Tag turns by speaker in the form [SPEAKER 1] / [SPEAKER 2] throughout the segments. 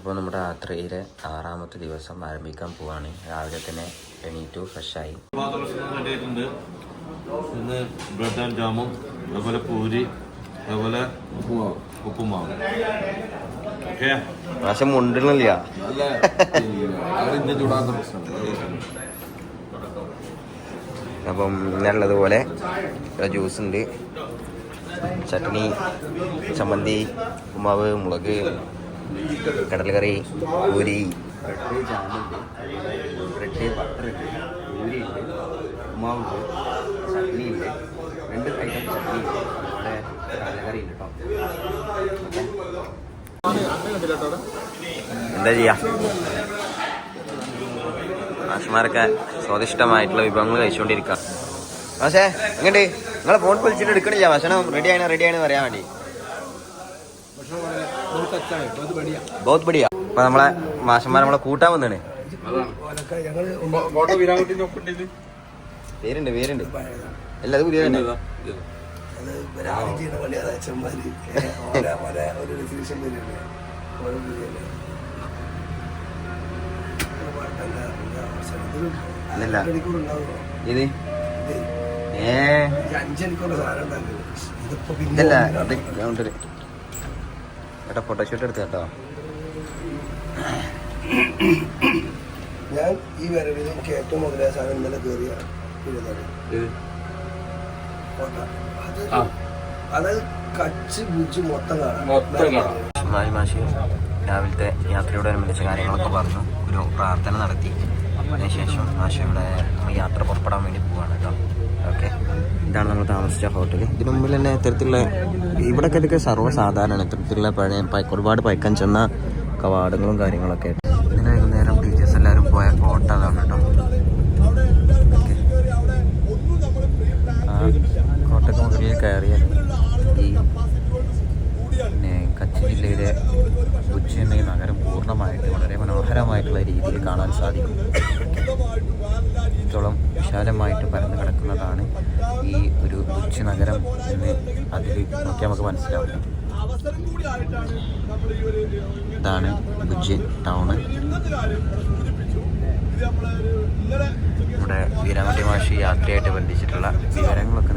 [SPEAKER 1] അപ്പോൾ നമ്മുടെ യാത്രയിലെ ആറാമത്തെ ദിവസം ആരംഭിക്കാൻ പോവാണ്. രാവിലെ തന്നെ എണീറ്റു ഫ്രഷായി
[SPEAKER 2] ഇന്ന് ബ്രെഡ് ആൻഡ് ജാമും അതുപോലെ പൂരി അതുപോലെ ഉപ്പുമാവ്. ഓക്കെ?
[SPEAKER 1] പക്ഷെ മുണ്ടണില്ല
[SPEAKER 2] പ്രശ്നം
[SPEAKER 1] അപ്പം ഇന്നുള്ളതുപോലെ ജ്യൂസ് ഉണ്ട് ചട്നി ചമ്മന്തി ഉമാവ് മുളക് കടൽക്കറി പൂരി. ബ്രെഡ് ജാമുണ്ട് ബ്രെഡ് ബട്ടർ ഉണ്ട് പൂരി ഉണ്ട് ഉമാവുണ്ട് ചട്നി ഉണ്ട്. രണ്ട് ഐറ്റം ചട്നി ഉണ്ട്. നമ്മുടെ കടലക്കറി ഉണ്ട് കേട്ടോ. എന്താ ചെയ്യാ? മാഷ്മാരൊക്കെ സ്വാദിഷ്ടമായിട്ടുള്ള വിഭവങ്ങൾ കഴിച്ചുകൊണ്ടിരിക്കുക പക്ഷേ എങ്ങോട്ട്? നിങ്ങളെ ഫോൺ വിളിച്ചിട്ട് എടുക്കണില്ല. ഭക്ഷണം റെഡി ആണ് റെഡി ആണ് പറയാൻ വേണ്ടി. ബഹുത് ബടിയ അപ്പൊ നമ്മളെ മാഷന്മാർ നമ്മളെ കൂട്ടാൻ വന്നാണ്. പേരുണ്ട് പേരുണ്ട്. അല്ല അത് പുതിയ തന്നെ ഇത്. ഏ ഇതല്ല ഏട്ടാ ഫോട്ടോഷൂട്ട് എടുത്ത കേട്ടോ.
[SPEAKER 3] ഞാൻ ഈ വരവിൽ എനിക്ക് ഏറ്റവും മുതലായ സാധനം ഇന്നലെ കയറിയ അത് കച്ച് ബുജ് മൊത്തം കാണാം.
[SPEAKER 1] മാഷി രാവിലത്തെ യാത്രയോടനുബന്ധിച്ച കാര്യങ്ങളൊക്കെ പറഞ്ഞു. ഒരു പ്രാർത്ഥന നടത്തി. അതിനുശേഷം മാഷയുടെ യാത്ര പുറപ്പെടാൻ വേണ്ടി പോവാണ് കേട്ടോ. ഓക്കെ. ഇതാണ് നമ്മൾ താമസിച്ച ഹോട്ടൽ ഇതിനു മുമ്പിൽ തന്നെ ഇത്തരത്തിലുള്ള ഇവിടെയൊക്കെ ഇതൊക്കെ സർവസാധാരണമാണ്. ഇത്തരത്തിലുള്ള പഴയ ഒരുപാട് പൈക്കാൻ ചെന്ന കവാടങ്ങളും കാര്യങ്ങളൊക്കെ ഇന്നലെ വൈകുന്നേരം ടീച്ചേഴ്സ് എല്ലാവരും പോയ ഫോട്ടോ അതാണ് കേട്ടോ. കോട്ടയ്ക്ക് മുകളിൽ കയറിയ പിന്നെ കച്ച് ജില്ലയിലെ ഉജ്ജയിനി നഗരം പൂർണമായിട്ട് വളരെ മനോഹരമായിട്ടുള്ള രീതിയിൽ കാണാൻ സാധിക്കും. ഇത്രത്തോളം വിശാലമായിട്ട് പരന്നു കിടക്കുന്നതാണ് ഈ ഒരു ഉച്ച നഗരം എന്ന് അതിൽ നോക്കിയാൽ നമുക്ക് മനസ്സിലാവും ഇതാണ് ഉജ്ജ് ടൗണ്. നമ്മുടെ വീരാമട്ടി മാഷി യാത്രയായിട്ട് ബന്ധിച്ചിട്ടുള്ള വിവരങ്ങളൊക്കെ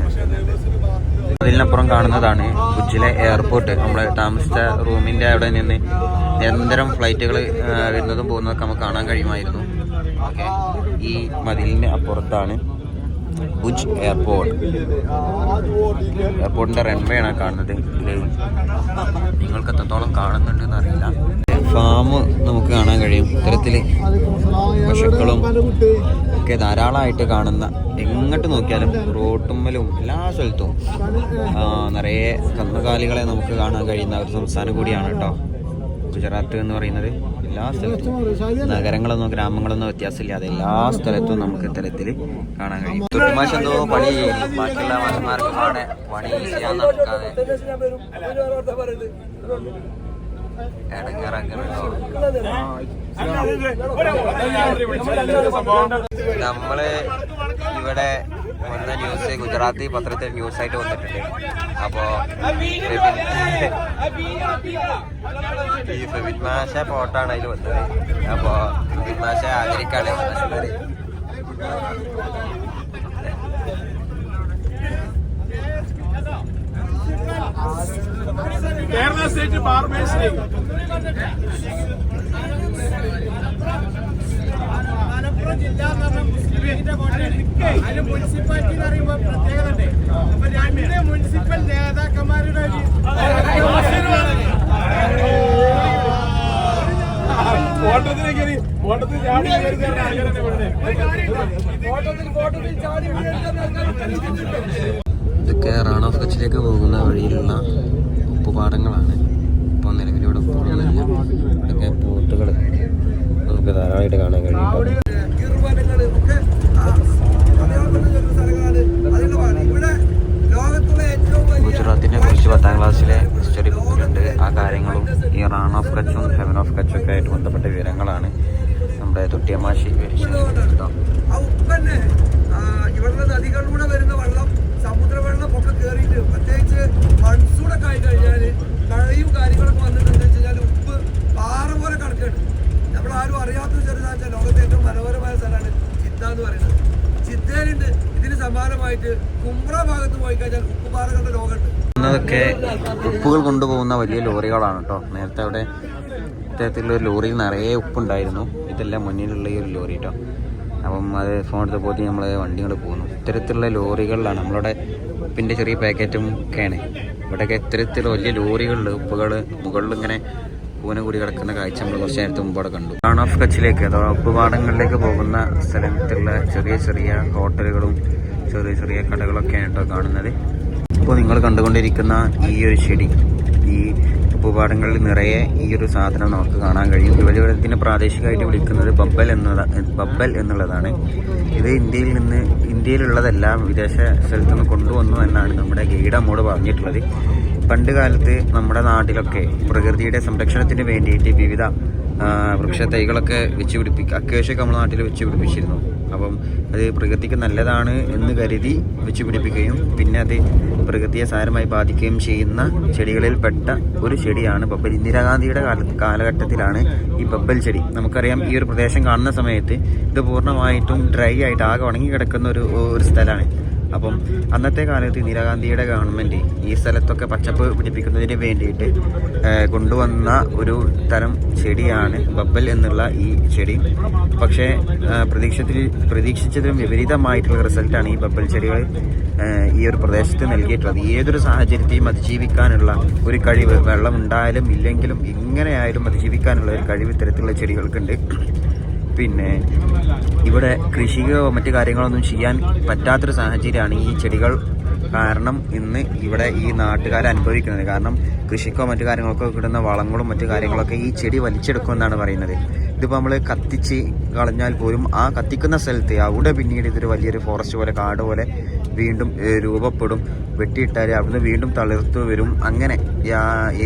[SPEAKER 1] അതിനപ്പുറം കാണുന്നതാണ് ഉജ്ജിലെ എയർപോർട്ട്. നമ്മൾ താമസിച്ച റൂമിന്റെ അവിടെ നിന്ന് നിരന്തരം ഫ്ലൈറ്റുകൾ വരുന്നതും പോകുന്നതൊക്കെ നമുക്ക് കാണാൻ കഴിയുമായിരുന്നു. ഓക്കെ. ഈ മതിലിന്റെ അപ്പുറത്താണ് ഭുജ് എയർപോർട്ട്. എയർപോർട്ടിന്റെ റൺവേ ആണ് കാണുന്നത്. നിങ്ങൾക്ക് എത്രത്തോളം കാണുന്നുണ്ടെന്ന് അറിയില്ല. ഫാം നമുക്ക് കാണാൻ കഴിയും. ഇത്തരത്തിൽ പശുക്കളും ഒക്കെ ധാരാളമായിട്ട് കാണുന്ന എങ്ങോട്ട് നോക്കിയാലും റോട്ടുമ്മലും എല്ലാ സ്ഥലത്തും നിറയെ കന്നുകാലികളെ നമുക്ക് കാണാൻ കഴിയുന്ന ഒരു സംസ്ഥാനം കൂടിയാണ് കേട്ടോ ഗുജറാത്ത് എന്ന് പറയുന്നത്. എല്ലാ സ്ഥലത്തും. നഗരങ്ങളൊന്നും ഗ്രാമങ്ങളൊന്നും വ്യത്യാസമില്ലാതെ എല്ലാ സ്ഥലത്തും നമുക്ക് ഇത്തരത്തിൽ കാണാൻ കഴിയും. തൊട്ടുമാശം എന്തോ പണി ബാക്കിയുള്ള മാഷന്മാർക്ക് പാടെ പണി ചെയ്യാൻ നടക്കാതെ. നമ്മൾ ഇവിടെ വന്ന ന്യൂസ് ഗുജറാത്തി പത്രത്തിൽ ന്യൂസ് ആയിട്ട് വന്നിട്ടുണ്ട്. അപ്പോ ഈ ഫെബിൻ മാഷ ഫോട്ടാണ് അതിൽ വന്നത്. അപ്പോ ഫെബിൻ മാഷ ആഗ്രഹിക്കാണ് മാഷന്മാര്
[SPEAKER 4] Kerala state bar Mercy Malappuram ജില്ല എന്ന് പറഞ്ഞാൽ മുസ്ലിം ലീഗിന്റെ കോട്ടയാണ് അതിന് മുനിസിപ്പാലിറ്റി എന്ന് പറയുമ്പോൾ പ്രത്യേകത ഉണ്ട്. അപ്പൊ രണ്ട് മുനിസിപ്പൽ നേതാക്കന്മാരുടെ
[SPEAKER 1] ഇതൊക്കെ റാൺ ഓഫ് കച്ചിലേക്ക് പോകുന്ന വഴിയിലുള്ള ഉപ്പുപാടങ്ങളാണ്. ഇപ്പോൾ നിലവിലിവിടെ പോകുന്നതെല്ലാം ഇതൊക്കെ പോത്തുകൾ നമുക്ക് ധാരാളമായിട്ട് കാണാൻ കഴിയും.
[SPEAKER 3] ഗിർവനങ്ങൾ ഒക്കെ
[SPEAKER 1] ഗുജറാത്തിനെ കുറിച്ച് പത്താം ക്ലാസ്സിലെ ഹിസ്റ്ററി ബുക്കിലുണ്ട് ആ കാര്യങ്ങളും ഈ റാൺ ഓഫ് കച്ചും ഹെവൻ ഓഫ് കച്ചും ഒക്കെ ആയിട്ട് ബന്ധപ്പെട്ട വിവരങ്ങളാണ് നമ്മുടെ തൊട്ടിയമാശി
[SPEAKER 3] ഇവിടുത്തെ നദികളിലൂടെ വരുന്ന വെള്ളം ഒക്കെ കയറിയിട്ട് പ്രത്യേകിച്ച് മൺസൂണൊക്കെ ആയി കഴിഞ്ഞാൽ മഴയും കാര്യങ്ങളൊക്കെ വന്നിട്ടുണ്ടെന്ന് വെച്ച് കഴിഞ്ഞാൽ ഉപ്പ് പാറ പോലെ നമ്മളാരും അറിയാത്ത ചെറുതാച്ച ലോകത്തെ ഏറ്റവും മനോഹരമായ സ്ഥലമാണ് ചിത്ത എന്ന് പറയുന്നത്. ചിത്തയിലുണ്ട് ഇതിന് സമാനമായിട്ട് കുമ്പ്ര ഭാഗത്ത് പോയി കഴിഞ്ഞാൽ ഉപ്പുപാറകളുടെ ലോകമുണ്ട്.
[SPEAKER 1] തൊക്കെ ഉപ്പുകൾ കൊണ്ടുപോകുന്ന വലിയ ലോറികളാണ് കേട്ടോ. നേരത്തെ അവിടെ ഇത്തരത്തിലുള്ള ഒരു ലോറിയിൽ നിറയെ ഉപ്പുണ്ടായിരുന്നു. ഇതെല്ലാം മുന്നിലുള്ള ഈ ഒരു ലോറി കേട്ടോ. അപ്പം അത് ഫോൺ എടുത്ത് പോയി നമ്മൾ വണ്ടികൾ കൊണ്ട് പോകുന്നു. ഇത്തരത്തിലുള്ള ലോറികളിലാണ് നമ്മളുടെ ഉപ്പിന്റെ ചെറിയ പാക്കറ്റും ഒക്കെയാണ് ഇവിടെയൊക്കെ ഇത്തരത്തിലുള്ള വലിയ ലോറികളിൽ ഉപ്പുകൾ മുകളിൽ ഇങ്ങനെ പൂന കൂടി കിടക്കുന്ന കാഴ്ച നമ്മൾ കുറച്ച് നേരത്തെ മുമ്പ് അവിടെ കണ്ടു. ടൗൺ ഓഫ് കച്ചിലേക്ക് അഥവാ ഉപ്പുപാടങ്ങളിലേക്ക് പോകുന്ന സ്ഥലത്തുള്ള ചെറിയ ചെറിയ ഹോട്ടലുകളും ചെറിയ ചെറിയ കടകളൊക്കെയാണ് കേട്ടോ കാണുന്നത്. ഇപ്പോൾ നിങ്ങൾ കണ്ടുകൊണ്ടിരിക്കുന്ന ഈ ഒരു ചെടി ഈ ഉപ്പുപാടങ്ങളിൽ നിറയെ ഈ ഒരു സാധനം നമുക്ക് കാണാൻ കഴിയും. ഇതിനെ പ്രാദേശികമായിട്ട് വിളിക്കുന്നത് ബബ്ബൽ എന്നതാണ് ബബ്ബൽ എന്നുള്ളതാണ്. ഇത് ഇന്ത്യയിൽ നിന്ന് ഇന്ത്യയിലുള്ളതെല്ലാം വിദേശ സ്ഥലത്ത് നിന്ന് കൊണ്ടുവന്നു എന്നാണ് നമ്മുടെ ഗൈഡ് നമ്മോട് പറഞ്ഞിട്ടുള്ളത്. പണ്ട് കാലത്ത് നമ്മുടെ നാട്ടിലൊക്കെ പ്രകൃതിയുടെ സംരക്ഷണത്തിന് വേണ്ടിയിട്ട് വിവിധ വൃക്ഷ തൈകളൊക്കെ വെച്ച് പിടിപ്പിക്കുക അക്കേഷൊക്കെ നമ്മുടെ നാട്ടിൽ വെച്ച് പിടിപ്പിച്ചിരുന്നു. അപ്പം അത് പ്രകൃതിക്ക് നല്ലതാണ് എന്ന് കരുതി വെച്ച് പിടിപ്പിക്കുകയും പിന്നെ അത് പ്രകൃതിയെ സാരമായി ബാധിക്കുകയും ചെയ്യുന്ന ചെടികളിൽപ്പെട്ട ഒരു ചെടിയാണ് ബബ്ബൽ. ഇന്ദിരാഗാന്ധിയുടെ കാല കാലഘട്ടത്തിലാണ് ഈ ബബ്ബൽ ചെടി. നമുക്കറിയാം ഈ ഒരു പ്രദേശം കാണുന്ന സമയത്ത് ഇത് പൂർണമായിട്ടും ഡ്രൈ ആയിട്ട് ആകെ ഉണങ്ങി കിടക്കുന്ന ഒരു ഒരു സ്ഥലമാണ്. അപ്പം അന്നത്തെ കാലത്ത് ഇന്ദിരാഗാന്ധിയുടെ ഗവൺമെന്റ് ഈ സ്ഥലത്തൊക്കെ പച്ചപ്പ് പിടിപ്പിക്കുന്നതിന് വേണ്ടിയിട്ട് കൊണ്ടുവന്ന ഒരു തരം ചെടിയാണ് ബബ്ബൽ എന്നുള്ള ഈ ചെടി. പക്ഷേ പ്രതീക്ഷത്തിൽ പ്രതീക്ഷിച്ചതിലും വിപരീതമായിട്ടുള്ള റിസൾട്ടാണ് ഈ ബബ്ബൽ ചെടികൾ ഈ ഒരു പ്രദേശത്ത് നൽകിയിട്ടുള്ളത്. ഏതൊരു സാഹചര്യത്തെയും അതിജീവിക്കാനുള്ള ഒരു കഴിവ് വെള്ളം ഉണ്ടായാലും ഇല്ലെങ്കിലും എങ്ങനെയായാലും അതിജീവിക്കാനുള്ള ഒരു കഴിവ് ഇത്തരത്തിലുള്ള ചെടികൾക്കുണ്ട്. പിന്നെ ഇവിടെ കൃഷിയോ മറ്റു കാര്യങ്ങളൊന്നും ചെയ്യാൻ പറ്റാത്തൊരു സാഹചര്യമാണ് ഈ ചെടികൾ. കാരണം ഇന്ന് ഇവിടെ ഈ നാട്ടുകാർ അനുഭവിക്കുന്നത്. കാരണം കൃഷിക്കോ മറ്റു കാര്യങ്ങൾക്കോ കിട്ടുന്ന വളങ്ങളും മറ്റു കാര്യങ്ങളൊക്കെ ഈ ചെടി വലിച്ചെടുക്കുമെന്നാണ് പറയുന്നത്. ഇതിപ്പോൾ നമ്മൾ കത്തിച്ച് കളഞ്ഞാൽ പോലും ആ കത്തിക്കുന്ന സ്ഥലത്ത് അവിടെ പിന്നീട് ഇതൊരു വലിയൊരു ഫോറസ്റ്റ് പോലെ കാട് പോലെ വീണ്ടും രൂപപ്പെടും. വെട്ടിയിട്ടാൽ അവിടുന്ന് വീണ്ടും തളിർത്തു വരും. അങ്ങനെ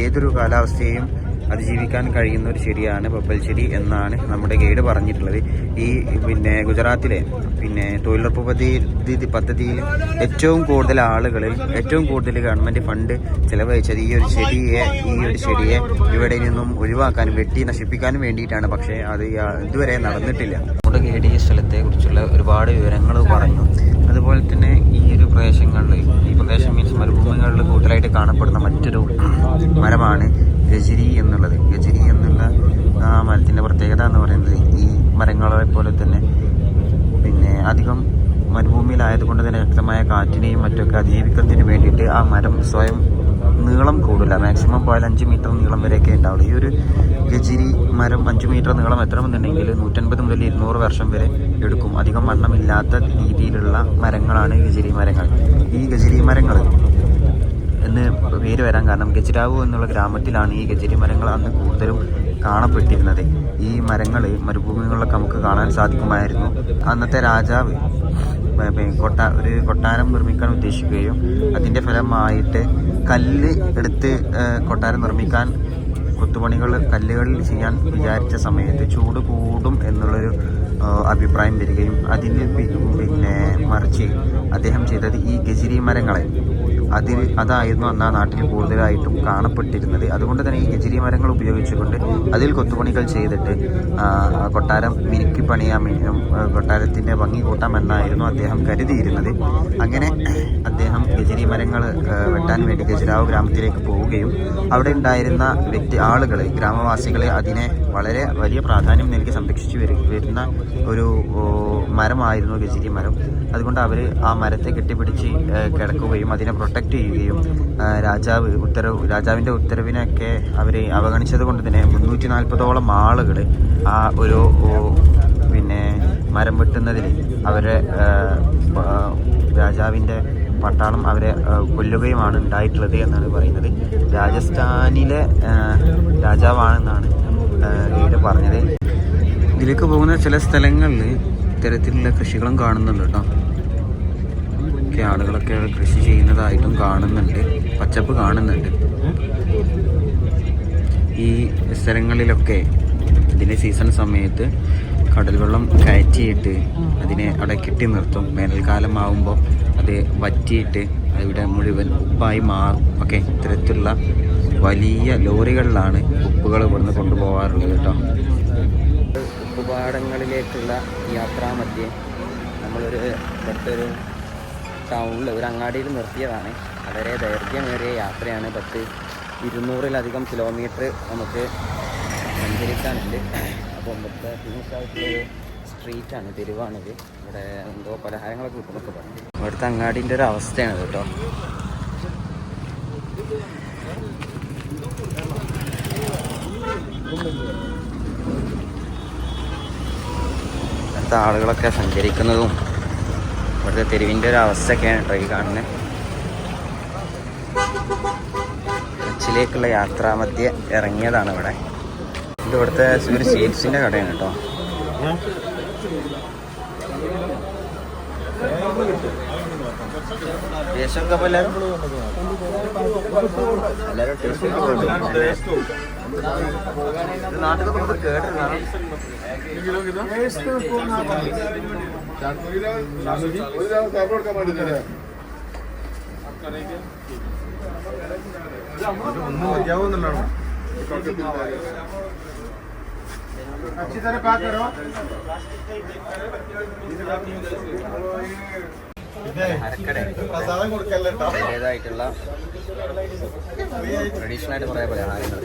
[SPEAKER 1] ഏതൊരു കാലാവസ്ഥയെയും അതിജീവിക്കാൻ കഴിയുന്ന ഒരു ചെടിയാണ് പപ്പൽ ചെടി എന്നാണ് നമ്മുടെ ഗൈഡ് പറഞ്ഞിട്ടുള്ളത്. ഈ പിന്നെ ഗുജറാത്തിലെ പിന്നെ തൊഴിലുറപ്പ് പദ്ധതി പദ്ധതിയിൽ ഏറ്റവും കൂടുതൽ ആളുകളിൽ ഏറ്റവും കൂടുതൽ ഗവൺമെന്റ് ഫണ്ട് ചിലവഴിച്ചത് ഈ ഒരു ചെടിയെ ഈ ഒരു ചെടിയെ ഇവിടെ നിന്നും ഒഴിവാക്കാനും വെട്ടി നശിപ്പിക്കാനും വേണ്ടിയിട്ടാണ്. പക്ഷേ അത് ഇതുവരെ നടന്നിട്ടില്ല. നമ്മുടെ ഗൈഡ് ഈ സ്ഥലത്തെ കുറിച്ചുള്ള ഒരുപാട് വിവരങ്ങൾ പറഞ്ഞു. അതുപോലെ തന്നെ ഈ ഒരു പ്രദേശങ്ങളിൽ ഈ പ്രദേശം മീൻസ് മരുഭൂമികളിൽ കൂടുതലായിട്ട് കാണപ്പെടുന്ന മറ്റൊരു മരമാണ് ഗജരി എന്നുള്ളത്. ഗജരി എന്നുള്ള മരത്തിന്റെ പ്രത്യേകത എന്ന് പറയുന്നത് ഈ മരങ്ങളെ പോലെ തന്നെ. പിന്നെ അധികം മരുഭൂമിയിലായതുകൊണ്ട് തന്നെ ശക്തമായ കാറ്റിനെയും മറ്റൊക്കെ അതിജീവിക്കുന്നതിന് വേണ്ടിയിട്ട് ആ മരം സ്വയം നീളം കൂടില്ല. മാക്സിമം പോയാൽ അഞ്ച് മീറ്റർ നീളം വരെയൊക്കെ ഉണ്ടാവുള്ളൂ. ഈ ഒരു ഗജിരി മരം അഞ്ച് മീറ്റർ നീളം എത്തണമെന്നുണ്ടെങ്കിൽ നൂറ്റൻപത് മുതൽ ഇരുന്നൂറ് വർഷം വരെ എടുക്കും. അധികം വണ്ണമില്ലാത്ത രീതിയിലുള്ള മരങ്ങളാണ് ഗജിരി മരങ്ങൾ. ഈ ഗജിരി മരങ്ങൾ എന്ന് പേര് വരാൻ കാരണം ഗജരാവു എന്നുള്ള ഗ്രാമത്തിലാണ് ഈ ഗജരി മരങ്ങൾ അന്ന് കൂടുതലും കാണപ്പെട്ടിരുന്നത്. ഈ മരങ്ങൾ മരുഭൂമികളിലൊക്കെ നമുക്ക് കാണാൻ സാധിക്കുമായിരുന്നു. അന്നത്തെ രാജാവ് പ- ഒരു കൊട്ടാരം നിർമ്മിക്കാൻ ഉദ്ദേശിക്കുകയും അതിന്റെ ഫലമായിട്ട് കല്ല് എടുത്ത് കൊട്ടാരം നിർമ്മിക്കാൻ കൊത്തുപണികൾ കല്ലുകളിൽ ചെയ്യാൻ വിചാരിച്ച സമയത്ത് ചൂട് കൂടും എന്നുള്ളൊരു അഭിപ്രായം വരികയും അതിന് പിന്നെ മറിച്ച് അദ്ദേഹം ചെയ്തത് ഈ ഗജിരി മരങ്ങളെ. അതിൽ അതായിരുന്നു അന്ന് ആ നാട്ടിൽ കൂടുതലായിട്ടും കാണപ്പെട്ടിരുന്നത്. അതുകൊണ്ട് തന്നെ ഈ ഗജിരി മരങ്ങൾ ഉപയോഗിച്ചുകൊണ്ട് അതിൽ കൊത്തുപണികൾ ചെയ്തിട്ട് കൊട്ടാരം മിനുക്കി പണിയാൻ കൊട്ടാരത്തിന്റെ ഭംഗി കൂട്ടാമെന്നായിരുന്നു അദ്ദേഹം കരുതിയിരുന്നത്. അങ്ങനെ അദ്ദേഹം ഗജിരി മരങ്ങൾ വെട്ടാൻ വേണ്ടി ഗജരാവ് ഗ്രാമത്തിലേക്ക് പോവുകയും അവിടെ ഉണ്ടായിരുന്ന വ്യക്തി ആളുകളെ ഗ്രാമവാസികളെ അതിനെ വളരെ വലിയ പ്രാധാന്യം നൽകി സംരക്ഷിച്ചു വരുന്ന ഒരു മരമായിരുന്നു ഗജിരി മരം. അതുകൊണ്ട് അവർ ആ മരത്തെ കെട്ടിപ്പിടിച്ച് കിടക്കുകയും അതിനെ പ്രൊട്ടക്റ്റ് ചെയ്യുകയും രാജാവ് ഉത്തരവ് രാജാവിന്റെ ഉത്തരവിനൊക്കെ അവർ അവഗണിച്ചത് കൊണ്ട് തന്നെ മുന്നൂറ്റി നാൽപ്പതോളം ആളുകൾ ആ ഒരു പിന്നെ മരം വെട്ടുന്നതിൽ അവരെ രാജാവിന്റെ പട്ടാളം അവരെ കൊല്ലുകയുമാണ് ഉണ്ടായിട്ടുള്ളത് എന്നാണ് പറയുന്നത്. രാജസ്ഥാനിലെ രാജാവാണെന്നാണ് ഗൈഡ് പറഞ്ഞത്. ഇതിലേക്ക് പോകുന്ന ചില സ്ഥലങ്ങളിൽ ഇത്തരത്തിലുള്ള കൃഷികളും കാണുന്നുണ്ട് കേട്ടോ. ഒക്കെ ആളുകളൊക്കെ കൃഷി ചെയ്യുന്നതായിട്ടും കാണുന്നുണ്ട്. പച്ചപ്പ് കാണുന്നുണ്ട്. ഈ സ്ഥലങ്ങളിലൊക്കെ ഇതിന്റെ സീസൺ സമയത്ത് കടൽ വെള്ളം കയറ്റിയിട്ട് അതിനെ അവിടെ കെട്ടി നിർത്തും. വേനൽക്കാലം ആകുമ്പോൾ അത് വറ്റിയിട്ട് അവിടെ മുഴുവൻ ഉപ്പായി മാറും. ഒക്കെ ഇത്തരത്തിലുള്ള വലിയ ലോറികളിലാണ് ഉപ്പുകൾ ഇവിടുന്ന് കൊണ്ടുപോകാറുള്ളത് കേട്ടോ. ഉപ്പുപാടങ്ങളിലേക്കുള്ള യാത്രാമധ്യേ നമ്മളൊരു ഇവിടുത്തൊരു ടൗണിൽ ഒരു അങ്ങാടിയിൽ നിർത്തിയതാണ്. വളരെ ദൈർഘ്യമേറിയ യാത്രയാണ്. പത്ത് ഇരുന്നൂറിലധികം കിലോമീറ്റർ നമുക്ക് സഞ്ചരിക്കാനുണ്ട്. അപ്പോൾ ഇവിടുത്തെ ഫേമസ് ആയിട്ടുള്ളൊരു സ്ട്രീറ്റാണ് തെരുവാണിത്. ഇവിടെ എന്തോ പലഹാരങ്ങളൊക്കെ കിട്ടുന്നൊക്കെ പറഞ്ഞു. ഇവിടുത്തെ അങ്ങാടിന്റെ ഒരു അവസ്ഥയാണ് കേട്ടോ. ഇവിടുത്തെ ആളുകളൊക്കെ സഞ്ചരിക്കുന്നതും ഇവിടുത്തെ തെരുവിന്റെ ഒരു അവസ്ഥയൊക്കെയാണ് കേട്ടോ ഈ കാണുന്നത് കൊച്ചിയിലേക്കുള്ള യാത്രാമധ്യ ഇറങ്ങിയതാണ് ഇവിടെ. ഇത് ഇവിടുത്തെ ഒരു സ്വീറ്റ്സിന്റെ കടയാണ് കേട്ടോ. ടേസ്റ്റൊക്കെ അപ്പോൾ എല്ലാവരും എല്ലാവരും ടേസ്റ്റ് ഇത് നാട്ടിലൊക്കെ നമുക്ക് കേട്ടിരുന്നതാണ്
[SPEAKER 4] अच्छी तरह पैक करो
[SPEAKER 1] അരക്കട അതിന്റേതായിട്ടുള്ള ട്രഡീഷണൽ ആയിട്ട് കുറേ പലഹാരങ്ങൾ.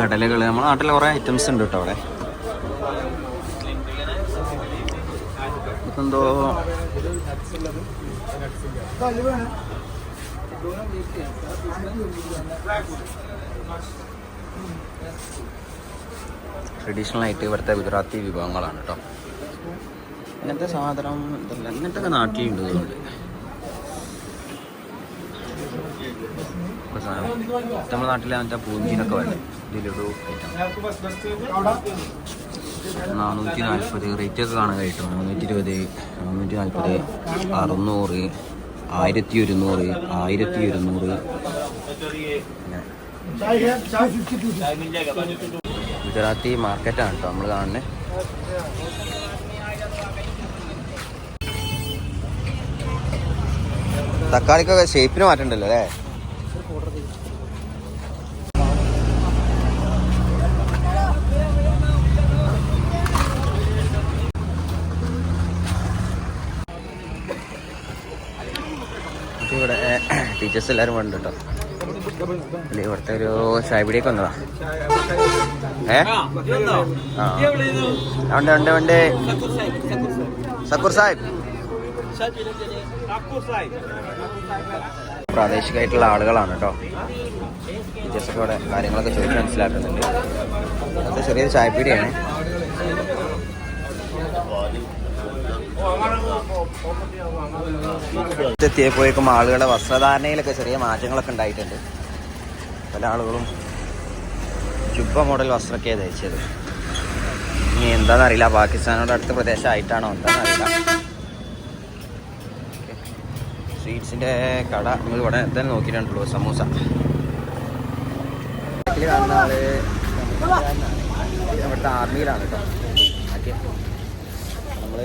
[SPEAKER 1] കടലകൾ നമ്മുടെ നാട്ടിലെ കുറേ ഐറ്റംസ് ഉണ്ട് കേട്ടോ അവിടെ. ഇതെന്തോ? ട്രഡീഷണൽ ആയിട്ട് ഇവിടുത്തെ ഗുജറാത്തി വിഭവങ്ങളാണ് കേട്ടോ ഇങ്ങനത്തെ സാധനം ഇതല്ല ഇങ്ങനത്തെ നാട്ടിലുണ്ട് ഇതുകൊണ്ട് നമ്മുടെ നാട്ടിലെ മറ്റേ പൂഞ്ചിനൊക്കെ വേണ്ട ഇതിലൊരു നാനൂറ്റി നാൽപ്പത് റേറ്റ് ഒക്കെ കാണാൻ കഴിയും നാനൂറ്റി ഇരുപത് നാനൂറ്റി നാൽപ്പത് അറുന്നൂറ്. ആയിരത്തി ഒരുന്നൂറ് ആയിരത്തി ഒരുന്നൂറ് ഗുജറാത്തി മാർക്കറ്റാണ് കേട്ടോ നമ്മൾ കാണുന്നത് തക്കാളിക്കൊക്കെ ഷേപ്പിന് മാറ്റണ്ടല്ലോ അല്ലേ നമുക്ക് ഇവിടെ ടീച്ചേഴ്സ് എല്ലാവരും ഉണ്ട് കേട്ടോ ഇവിടുത്തെ ഒരു ചായപിടിയൊക്കെ വന്നതാ. ഏ? ആ. ഉണ്ട് ഉണ്ട് ഉണ്ട്. സക്കൂർ സാഹിബ്. പ്രാദേശികമായിട്ടുള്ള ആളുകളാണ് കേട്ടോ ടീച്ചേഴ്സൊക്കെ ഇവിടെ കാര്യങ്ങളൊക്കെ ചോദിച്ച് മനസ്സിലാക്കുന്നുണ്ട്. അത് ചെറിയൊരു ചായപ്പീടിയാണ്. എത്തിയപ്പോഴേക്കും ആളുകളുടെ വസ്ത്രധാരണയിലൊക്കെ ചെറിയ മാറ്റങ്ങളൊക്കെ ഉണ്ടായിട്ടുണ്ട്. പല ആളുകളും ചുബ മോഡൽ വസ്ത്രമൊക്കെയാണ് ധരിച്ചത്. ഇനി എന്താണെന്നറിയില്ല പാകിസ്ഥാനോട് അടുത്ത പ്രദേശമായിട്ടാണോ എന്താണെന്നറിയില്ല സ്വീറ്റ്സിന്റെ കട നമ്മൾ ഇവിടെ തന്നെ നോക്കിയിട്ടുള്ളൂ സമൂസ. കാണുന്ന ആർമിയിലാണ് കേട്ടോ. നമ്മൾ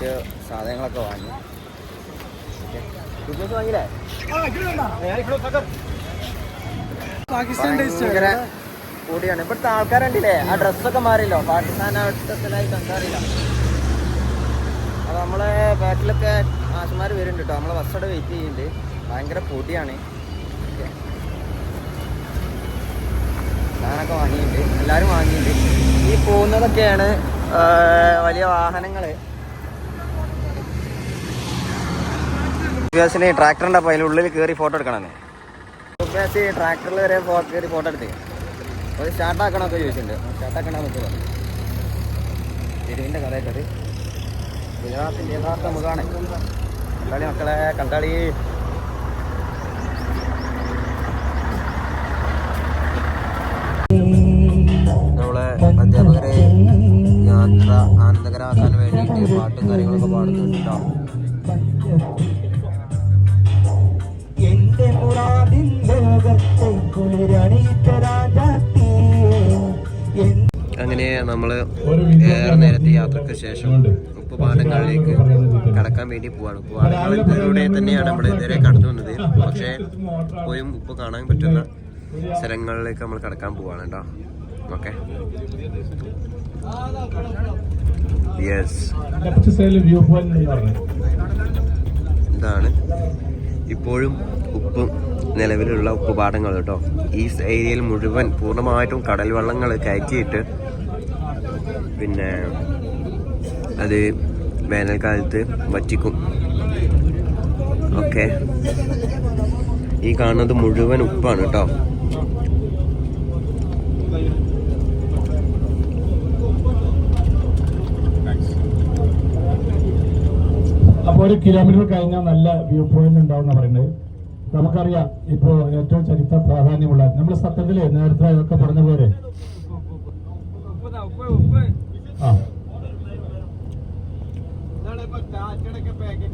[SPEAKER 1] കുറച്ച് സാധനങ്ങളൊക്കെ വാങ്ങി. വാങ്ങിയില്ലേ? ഭയങ്കര കൂടിയാണ്. ഇവിടുത്തെ ആൾക്കാരുണ്ടല്ലേ ആ ഡ്രസ്സൊക്കെ മാറിയല്ലോ. പാകിസ്ഥാൻ അവിടുത്തെ അത് നമ്മളെ ബാക്കിലൊക്കെ ആശുമാർ വരുന്നുണ്ട് കേട്ടോ നമ്മളെ ബസ്സോടെ വെയിറ്റ് ചെയ്യുന്നുണ്ട്. ഭയങ്കര പൊടിയാണ്. ഞാനൊക്കെ വാങ്ങിയിട്ടുണ്ട്. എല്ലാവരും വാങ്ങിയിട്ടുണ്ട്. ഈ പോകുന്നതൊക്കെയാണ് വലിയ വാഹനങ്ങൾ വിദ്യാസിന് ട്രാക്ടറിന്റെ അപ്പോൾ അതിനുള്ളിൽ കയറി ഫോട്ടോ എടുക്കണമെന്ന് വിദ്യാസി ട്രാക്ടറിൽ വരെ കയറി ഫോട്ടോ എടുത്തേ. അത് സ്റ്റാർട്ടാക്കണമൊക്കെ ചോദിച്ചിട്ടുണ്ട്. സ്റ്റാർട്ടാക്കണമെന്നൊക്കെ പറഞ്ഞു. കഥയൊക്കെ കഥയായിട്ടത് ഗുജറാത്തിന്റെ യഥാർത്ഥ മുഖമാണ്. കണ്ടാളി മക്കളെ കണ്ടാളി. നമ്മളെ അധ്യാപകരെ യാത്ര ആനന്ദകരമാക്കാൻ വേണ്ടിയിട്ട് പാട്ടും കാര്യങ്ങളൊക്കെ പാടുന്നുണ്ട്
[SPEAKER 5] ലോകത്തെ കുളിരണിയിച്ച രാജാത്തീ
[SPEAKER 1] അങ്ങനെ നമ്മൾ ഏറെ നേരത്തെ യാത്രയ്ക്ക് ശേഷം ഉപ്പ് ഉപ്പുപാടങ്ങളിലേക്ക് കടക്കാൻ വേണ്ടി പോവാണ്. ഉപ്പുപാടങ്ങളിലൂടെ തന്നെയാണ് നമ്മൾ ഇതുവരെ കടന്നു വന്നത്. പക്ഷേ പോയും ഉപ്പ് കാണാൻ പറ്റുന്ന സ്ഥലങ്ങളിലേക്ക് നമ്മൾ കടക്കാൻ പോവാണ് കേട്ടോ. ഓക്കെ. യെസ് ഇതാണ്. ഇപ്പോഴും ഉപ്പ് നിലവിലുള്ള ഉപ്പുപാടങ്ങൾ കേട്ടോ. ഈ ഏരിയയിൽ മുഴുവൻ പൂർണമായിട്ടും കടൽ വെള്ളങ്ങൾ കയറ്റിയിട്ട് പിന്നെ അത് വേനൽക്കാലത്ത് വറ്റിക്കും. ഓക്കെ. ഈ കാണുന്നത് മുഴുവൻ ഉപ്പാണ് കേട്ടോ.
[SPEAKER 6] അപ്പോൾ ഒരു കിലോമീറ്റർ കഴിഞ്ഞാൽ നല്ല വ്യൂ പോയിന്റ് ഉണ്ടാവും പറയുന്നത്. നമുക്കറിയാം ഇപ്പോ ഏറ്റവും ചരിത്ര പ്രാധാന്യമുള്ള നമ്മൾ സത്യത്തിൽ നേരത്തെ ഒക്കെ പറഞ്ഞ പോലെ.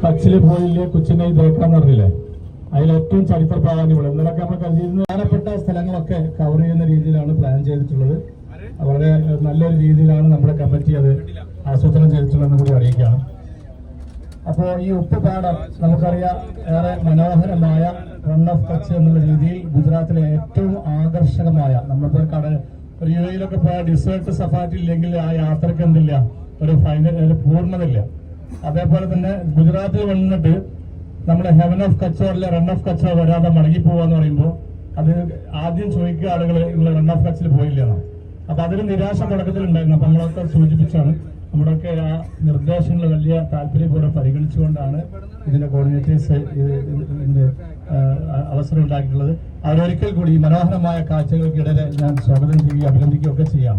[SPEAKER 6] കച്ചിൽ പോയില്ലേ കൊച്ചിനെ ഇതേക്കാന്ന് പറഞ്ഞില്ലേ അതിൽ ഏറ്റവും ചരിത്ര പ്രാധാന്യമുള്ള ഇന്നലൊക്കെ നമ്മൾ കരുതിയിരുന്ന പ്രധാനപ്പെട്ട സ്ഥലങ്ങളൊക്കെ കവർ ചെയ്യുന്ന രീതിയിലാണ് പ്ലാൻ ചെയ്തിട്ടുള്ളത്. വളരെ നല്ലൊരു രീതിയിലാണ് നമ്മുടെ കമ്മിറ്റി അത് ആസൂത്രണം ചെയ്തിട്ടുള്ളതെന്ന് കൂടി അറിയിക്കുകയാണ്. അപ്പോൾ ഈ ഉപ്പ് പാടം നമുക്കറിയാം ഏറെ മനോഹരമായ റൺ ഓഫ് കച്ച് എന്നുള്ള രീതിയിൽ ഗുജറാത്തിലെ ഏറ്റവും ആകർഷകമായ നമ്മളിപ്പോൾ കട ഒരു യു എയിലൊക്കെ പോയ ഡിസേർട്ട് സഫാറ്റി ഇല്ലെങ്കിൽ ആ യാത്രയ്ക്ക് എന്തില്ല? ഒരു ഫൈനൽ ഒരു പൂർണതയില്ല. അതേപോലെ തന്നെ ഗുജറാത്തിൽ വന്നിട്ട് നമ്മുടെ ഹെവൻ ഓഫ് കച്ചോറിലെ റൺ ഓഫ് കച്ചോ വരാതെ മടങ്ങി പോവാന്ന് പറയുമ്പോൾ അത് ആദ്യം ചോദിക്കുക ആളുകൾ നിങ്ങൾ റൺ ഓഫ് കച്ചിൽ പോയില്ലെന്നാണ് അപ്പൊ അതിന് നിരാശ തുടക്കത്തിലുണ്ടായിരുന്നു അപ്പൊ നമ്മളൊക്കെ സൂചിപ്പിച്ചാണ് നമ്മുടെയൊക്കെ ആ നിർദ്ദേശങ്ങൾ വലിയ താല്പര്യപൂർവം പരിഗണിച്ചുകൊണ്ടാണ് ഇതിന്റെ കോർഡിനേറ്റേഴ്സ് ഇതിന്റെ അവസരം ഉണ്ടാക്കിയിട്ടുള്ളത്. അവരൊരിക്കൽ കൂടി ഈ മനോഹരമായ കാഴ്ചകൾക്കിടയിൽ ഞാൻ സ്വാഗതം ചെയ്യുകയും അഭിനന്ദിക്കുകയും ഒക്കെ ചെയ്യാം.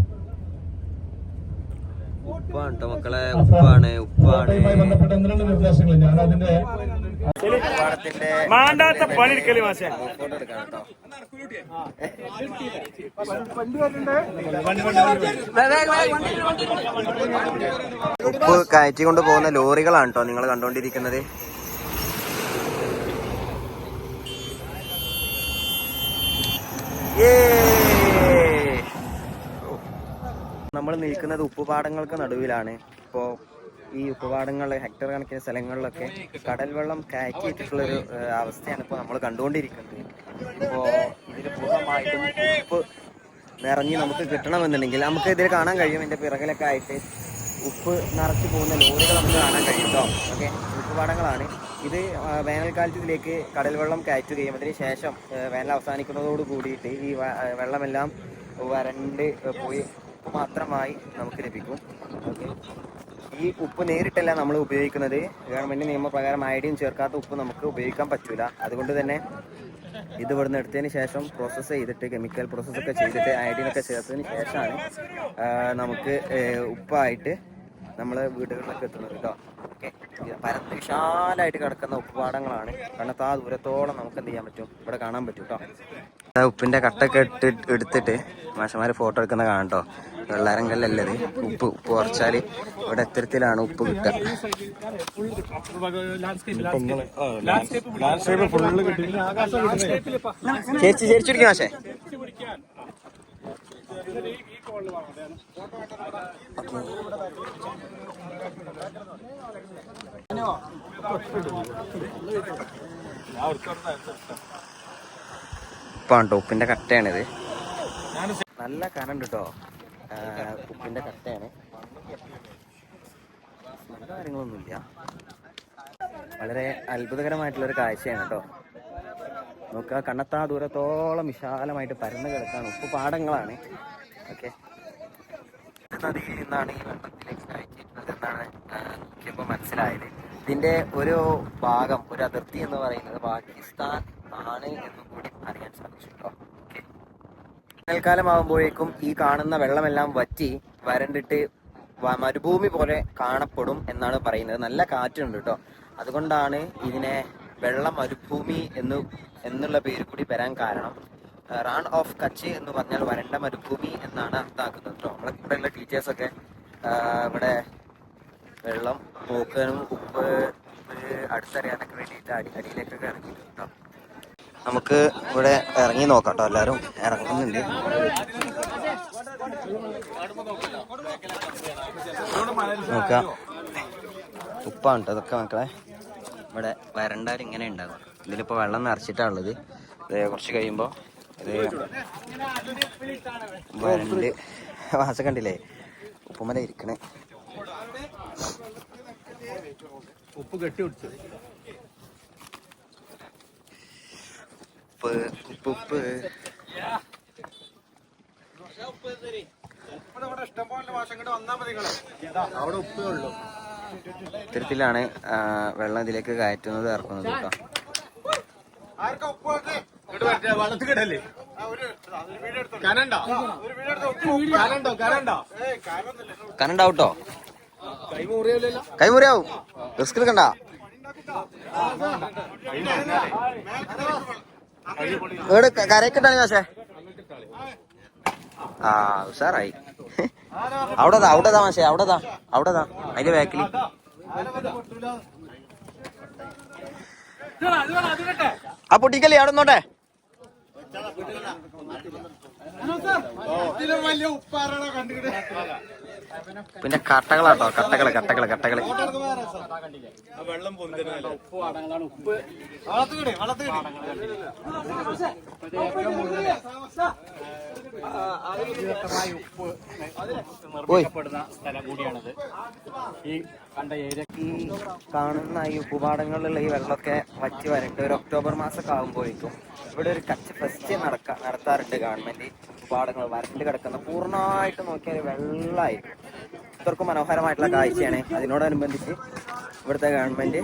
[SPEAKER 6] ബന്ധപ്പെട്ട നിർദ്ദേശങ്ങൾ ഞാൻ അതിന്റെ
[SPEAKER 4] മാഷേ.
[SPEAKER 1] ഉപ്പ് കയറ്റിക്കൊണ്ട് പോകുന്ന ലോറികളാണ് കേട്ടോ നിങ്ങൾ കണ്ടുകൊണ്ടിരിക്കുന്നത് നമ്മൾ നിൽക്കുന്നത് ഉപ്പുപാടങ്ങൾക്ക് നടുവിലാണ്. ഇപ്പോൾ ഈ ഉപ്പുപാടങ്ങൾ ഹെക്ടർ കണക്കിന് സ്ഥലങ്ങളിലൊക്കെ കടൽ വെള്ളം കയറ്റിയിട്ടുള്ളൊരു അവസ്ഥയാണ് ഇപ്പോൾ നമ്മൾ കണ്ടുകൊണ്ടിരിക്കുന്നത്. ഇപ്പോൾ ഇതിൽ പൂർണമായിട്ടും ഉപ്പ് നിറഞ്ഞ് നമുക്ക് കിട്ടണമെന്നുണ്ടെങ്കിൽ നമുക്ക് ഇതിൽ കാണാൻ കഴിയും. എന്റെ പിറകിലൊക്കെ ആയിട്ട് ഉപ്പ് നിറച്ച് പോകുന്ന ലോറികൾ നമുക്ക് കാണാൻ കഴിയും കേട്ടോ ഓക്കെ? ഉപ്പുപാടങ്ങളാണ്. ഇത് വേനൽക്കാലത്തിലേക്ക് കടൽ വെള്ളം കയറ്റുകയും അതിന് ശേഷം വേനൽ അവസാനിക്കുന്നതോട് കൂടിയിട്ട് ഈ വെള്ളമെല്ലാം വരണ്ട് പോയി മാത്രമായി നമുക്ക് ലഭിക്കും. ഈ ഉപ്പ് നേരിട്ടല്ല നമ്മൾ ഉപയോഗിക്കുന്നത്. ഗവൺമെന്റ് നിയമപ്രകാരം അയഡിൻ ചേർക്കാത്ത ഉപ്പ് നമുക്ക് ഉപയോഗിക്കാൻ പറ്റൂല. അതുകൊണ്ട് തന്നെ ഇത് ഇവിടുന്ന് എടുത്തതിന് ശേഷം പ്രോസസ്സ് ചെയ്തിട്ട് കെമിക്കൽ പ്രോസസ്സൊക്കെ ചെയ്തിട്ട് അയഡിനൊക്കെ ചേർത്തതിന് ശേഷമാണ് നമുക്ക് ഉപ്പായിട്ട് നമ്മൾ വീടുകളിലൊക്കെ എത്തുന്നത് കേട്ടോ ഓക്കെ. പരന്ന് വിശാലമായിട്ട് കിടക്കുന്ന ഉപ്പുപാടങ്ങളാണ്. കണ്ണത്ത് ആ ദൂരത്തോളം നമുക്ക് എന്ത് ചെയ്യാൻ പറ്റും? ഇവിടെ കാണാൻ പറ്റും കേട്ടോ ഉപ്പിന്റെ കട്ടൊക്കെ ഇട്ട് എടുത്തിട്ട് മാഷന്മാര് ഫോട്ടോ എടുക്കുന്ന കാണാം കേട്ടോ വെള്ളാരങ്കല്ലല്ലേ ഇത്? ഉപ്പ് ഉപ്പ് കുറച്ചാൽ ഇവിടെ എത്തരത്തിലാണ് ഉപ്പ് കിട്ടുക. ചേച്ചി ചേച്ചി മാഷേ. കേട്ടോ ഉപ്പിന്റെ കട്ടയാണിത്. നല്ല കനണ്ട് കേട്ടോ ഉപ്പിന്റെ കട്ടയാണ്. നല്ല കാര്യങ്ങളൊന്നുമില്ല. വളരെ അത്ഭുതകരമായിട്ടുള്ള ഒരു കാഴ്ചയാണ് കേട്ടോ നോക്കുക കണ്ണത്താ ദൂരത്തോളം വിശാലമായിട്ട് പരന്നു കിടക്കാണ് ഉപ്പ് പാടങ്ങളാണ്. ഓക്കെ. നദിയിൽ നിന്നാണ് ഈ വെള്ളത്തിലേക്ക് കയറ്റിയിട്ടുള്ളത് എന്നാണ് നോക്കിയപ്പോൾ മനസ്സിലായത്. ഇതിന്റെ ഒരു ഭാഗം ഒരു അതിർത്തി എന്ന് പറയുന്നത് പാകിസ്ഥാൻ ആണ് എന്നും കൂടി അറിയാൻ സാധിച്ചു കേട്ടോ ഓക്കെ. വേനൽക്കാലം ആകുമ്പോഴേക്കും ഈ കാണുന്ന വെള്ളമെല്ലാം വറ്റി വരണ്ടിട്ട് മരുഭൂമി പോലെ കാണപ്പെടും എന്നാണ് പറയുന്നത്. നല്ല കാറ്റുണ്ട് കേട്ടോ അതുകൊണ്ടാണ് ഇതിനെ വെള്ള മരുഭൂമി എന്ന് എന്നുള്ള പേര് കൂടി വരാൻ കാരണം റാൺ ഓഫ് കച്ച് എന്ന് പറഞ്ഞാൽ വരണ്ട മരുഭൂമി എന്നാണ് അർത്ഥമാക്കുന്നത് കേട്ടോ നമ്മളെ കൂടെയുള്ള ടീച്ചേഴ്സൊക്കെ ഇവിടെ വെള്ളം നോക്കാനും ഉപ്പ് അടുത്തറിയാനൊക്കെ വേണ്ടിയിട്ട് അടി അടിയിലേക്കൊക്കെ ഇറങ്ങിയിട്ടുണ്ട് കേട്ടോ. നമുക്ക് ഇവിടെ ഇറങ്ങി നോക്കാം കേട്ടോ എല്ലാവരും ഇറങ്ങുന്നുണ്ട്. നോക്കാം. ഉപ്പാണ് കേട്ടോ ഇതൊക്കെ മക്കളെ. ഇവിടെ വരണ്ടാൽ ഇങ്ങനെ ഉണ്ടാകും ഇതിലിപ്പോൾ വെള്ളം നിറച്ചിട്ടാണുള്ളത് ഇത് കുറച്ച് കഴിയുമ്പോൾ ഇത് വരണ്ട്. വാസ കണ്ടില്ലേ? ഉപ്പുമല ഇരിക്കണേ.
[SPEAKER 4] ഉപ്പ് കെട്ടി പിടിച്ചു?
[SPEAKER 1] ഉപ്പ് ഉപ്പ് ഉപ്പ്.
[SPEAKER 4] അവിടെ ഉപ്പേ ഉള്ളൂ.
[SPEAKER 1] ഇത്തരത്തിലാണ് വെള്ളം ഇതിലേക്ക് കയറ്റുന്നത് ഇറക്കുന്നത് കേട്ടോ കനണ്ടാവട്ടോ? കൈമുറിയാവും. റിസ്ക് എടുക്കണ്ട. ഇവിടെ കരക്കിട്ടാണ് പക്ഷേ ആ ഉഷാറായി. അവിടെതാ അവിടെതാ മാഷേ അവിടെതാ അവിടെതാ അതിന്റെ ബാക്കിൽ ആ പൊട്ടിക്കല്ലേ അവിടെ നോട്ടെ
[SPEAKER 4] ഉപ്പാറ കണ്ടിട്ട്
[SPEAKER 1] പിന്നെ കട്ടകളാട്ടോ കട്ടകൾ
[SPEAKER 4] കട്ടകൾ കട്ടകൾ ഉപ്പ് നിർമ്മിക്കപ്പെടുന്ന സ്ഥലം കൂടിയാണിത് ഈ
[SPEAKER 1] കാണുന്ന ഈ ഉപ്പുപാടങ്ങളിലുള്ള ഈ വെള്ളമൊക്കെ വറ്റി വരണ്ട് ഒരു ഒക്ടോബർ മാസമൊക്കെ ആകുമ്പോഴേക്കും ഇവിടെ ഒരു കച്ച ഫെസ്റ്റ് നടക്ക നടത്താറുണ്ട് ഗവൺമെന്റ് ഉപ്പുപാടങ്ങൾ വരണ്ട് കിടക്കുന്ന പൂർണമായിട്ട് നോക്കിയാൽ വെള്ളമായിരിക്കും ഇത്രക്കും മനോഹരമായിട്ടുള്ള കാഴ്ചയാണ്. അതിനോടനുബന്ധിച്ച് ഇവിടുത്തെ ഗവൺമെന്റ്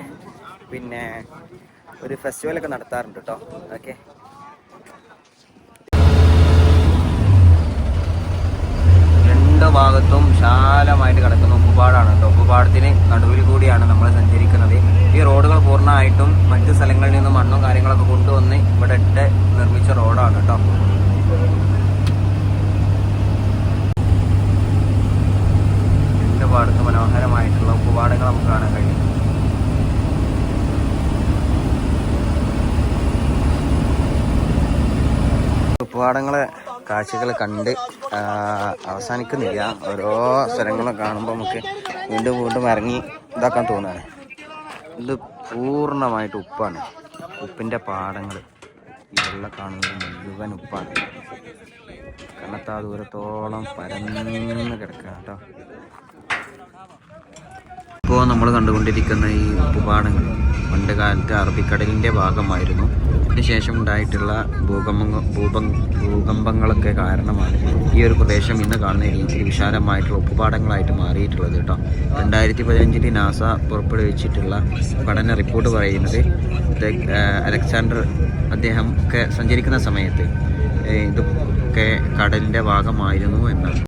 [SPEAKER 1] പിന്നെ ഒരു ഫെസ്റ്റിവലൊക്കെ നടത്താറുണ്ട് കേട്ടോ. ഓക്കെ രണ്ട് ഭാഗത്തും വിശാലമായിട്ട് കിടക്കുന്ന ഉപ്പുപാടാണ് കേട്ടോ ഉപ്പുപാടത്തിന് നടുവിൽ കൂടിയാണ് നമ്മൾ സഞ്ചരിക്കുന്നത്. ഈ റോഡുകൾ പൂർണമായിട്ടും മറ്റ് സ്ഥലങ്ങളിൽ നിന്ന് മണ്ണും കാര്യങ്ങളൊക്കെ കൊണ്ടുവന്ന് ഇവിടെ ഇട്ട് നിർമ്മിച്ച റോഡാണ് കേട്ടോ. രണ്ട് ഭാഗത്ത് മനോഹരമായിട്ടുള്ള ഉപ്പുപാടങ്ങൾ നമുക്ക് കാണാൻ കഴിയും. ഉപ്പുപാടങ്ങളെ കാഴ്ചകൾ കണ്ട് അവസാനിക്കുന്നില്ല. ഓരോ സ്ഥലങ്ങളും കാണുമ്പോൾ നമുക്ക് വീണ്ടും വീണ്ടും ഇറങ്ങി ഇതാക്കാൻ തോന്നുകയാണ്. ഇത് പൂർണമായിട്ട് ഉപ്പാണ്. ഉപ്പിന്റെ പാടങ്ങൾ വെള്ളം കാണുന്നത് മുഴുവൻ ഉപ്പാണ്. കണ്ണത്താ ദൂരത്തോളം പരന്ന് കിടക്കുക കേട്ടോ. ഇപ്പോൾ നമ്മൾ കണ്ടുകൊണ്ടിരിക്കുന്ന ഈ ഉപ്പുപാടങ്ങൾ പണ്ട് കാലത്ത് അറബിക്കടലിന്റെ ഭാഗമായിരുന്നു. അതിനുശേഷം ഉണ്ടായിട്ടുള്ള ഭൂകമ്പ ഭൂപം ഭൂകമ്പങ്ങളൊക്കെ കാരണമാണ് ഈ ഒരു പ്രദേശം ഇന്ന് കാണുന്ന രീതിയിൽ വിശാലമായിട്ടുള്ള ഉപ്പുപാടങ്ങളായിട്ട് മാറിയിട്ടുള്ളത് കേട്ടോ. രണ്ടായിരത്തി പതിനഞ്ചിൽ നാസ പുറപ്പെടുവിച്ചിട്ടുള്ള പഠന റിപ്പോർട്ട് പറയുന്നത് അലക്സാണ്ടർ അദ്ദേഹം ഒക്കെ സഞ്ചരിക്കുന്ന സമയത്ത് ഇതൊക്കെ കടലിന്റെ ഭാഗമായിരുന്നു എന്നാണ്.